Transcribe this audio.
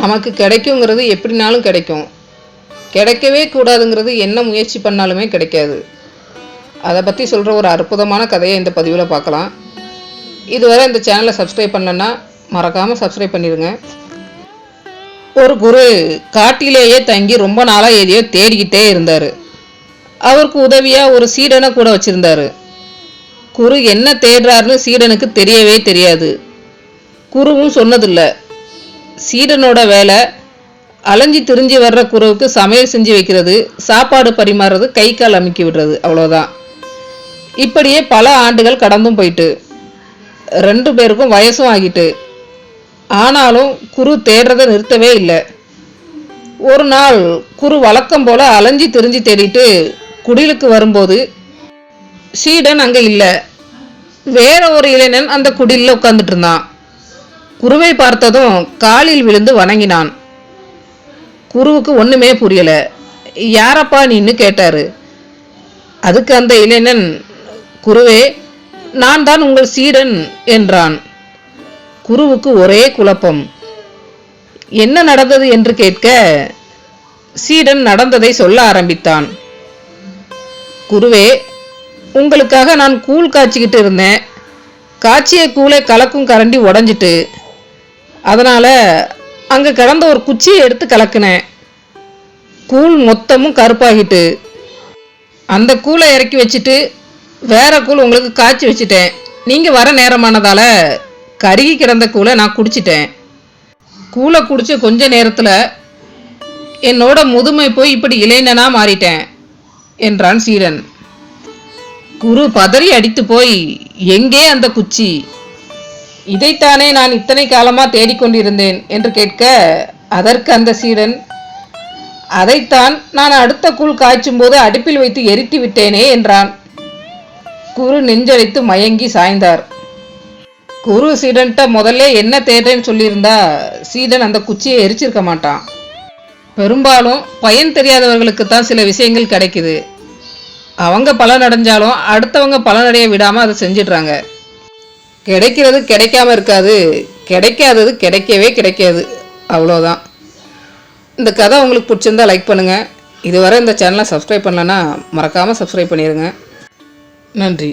நமக்கு கிடைக்குங்கிறது எப்படினாலும் கிடைக்கும். கிடைக்கவே கூடாதுங்கிறது என்ன முயற்சி பண்ணாலுமே கிடைக்காது. அதை பற்றி சொல்கிற ஒரு அற்புதமான கதையை இந்த பதிவில் பார்க்கலாம். இதுவரை இந்த சேனலை சப்ஸ்கிரைப் பண்ணலன்னா மறக்காமல் சப்ஸ்கிரைப் பண்ணிடுங்க ஒரு குரு காட்டிலேயே தங்கி ரொம்ப நாளாக எதையோ தேடிக்கிட்டே இருந்தார். அவருக்கு உதவியாக ஒரு சீடனை கூட வச்சுருந்தாரு. குரு என்ன தேடுறாருன்னு சீடனுக்கு தெரியவே தெரியாது. குருவும் சொன்னதில்லை. சீடனோட வேலை அலைஞ்சி திரிஞ்சு வர்ற குறவுக்கு சமையல் செஞ்சு வைக்கிறது சாப்பாடு பரிமாறுறது கை கால் அமுக்கி விடுறது அவ்வளோதான் இப்படியே பல ஆண்டுகள் கடந்தும் போயிட்டு ரெண்டு பேருக்கும் வயசும் ஆகிட்டு ஆனாலும் குரு தேடுறதை நிறுத்தவே இல்லை. ஒரு நாள் குரு வழக்கம் போல் அலைஞ்சி திரிஞ்சு தேடிட்டு குடிலுக்கு வரும்போது சீடன் அங்கே இல்லை. வேற ஒரு இளைஞன் அந்த குடிலில் உட்காந்துட்டு இருந்தான். குருவை பார்த்ததும் காலில் விழுந்து வணங்கினான். குருவுக்கு ஒன்றுமே புரியல. யாரப்பா நீன்னு? கேட்டாரு. அதுக்கு அந்த இளைஞன் குருவே நான் தான் உங்கள் சீடன் என்றான். குருவுக்கு ஒரே குழப்பம். என்ன நடந்தது? என்று கேட்க சீடன் நடந்ததை சொல்ல ஆரம்பித்தான். குருவே உங்களுக்காக நான் கூழ் காய்ச்சிக்கிட்டு இருந்தேன். காய்ச்சிய கூளை கலக்கும் கரண்டி உடஞ்சிட்டு அதனால் அங்கே கிடந்த ஒரு குச்சியை எடுத்து கலக்கினேன். கூழ் மொத்தமும் கருப்பாகிட்டு அந்த கூழை இறக்கி வச்சுட்டு வேற கூழ் உங்களுக்கு காய்ச்சி வச்சுட்டேன். நீங்கள் வர நேரமானதால் கருகி கிடந்த கூழை நான் குடிச்சிட்டேன். கூழை குடித்த கொஞ்ச நேரத்தில் என்னோட முதுமை போய் இப்படி இளைஞனா மாறிட்டேன் என்றான் சீடன். குரு பதறி அடித்து போய் எங்கே அந்த குச்சி? இதைத்தானே நான் இத்தனை காலமாக தேடிக்கொண்டிருந்தேன் என்று கேட்க அதற்கு அந்த சீடன் அதைத்தான் நான் அடுத்த கூழ் காய்ச்சும் போது அடுப்பில் வைத்து எரித்து விட்டேனே என்றான். குரு நெஞ்சடைத்து மயங்கி சாய்ந்தார். குரு சீடன்ட்ட முதல்ல என்ன தேடுறேன்னு சொல்லியிருந்தா சீடன் அந்த குச்சியை எரிச்சிருக்க மாட்டான். பெரும்பாலும் பயன் தெரியாதவர்களுக்கு தான் சில விஷயங்கள் கிடைக்குது. அவங்க பலன் அடைஞ்சாலும் அடுத்தவங்க பலனடைய விடாமல் அதை செஞ்சிடுறாங்க. கிடைக்கிறது கிடைக்காம இருக்காது. கிடைக்காதது கிடைக்கவே கிடைக்காது. அவ்வளோதான் இந்த கதை உங்களுக்கு பிடிச்சிருந்தா லைக் பண்ணுங்கள் இதுவரை இந்த சேனலை சப்ஸ்கிரைப் பண்ணலன்னா மறக்காமல் சப்ஸ்கிரைப் பண்ணிடுங்க நன்றி.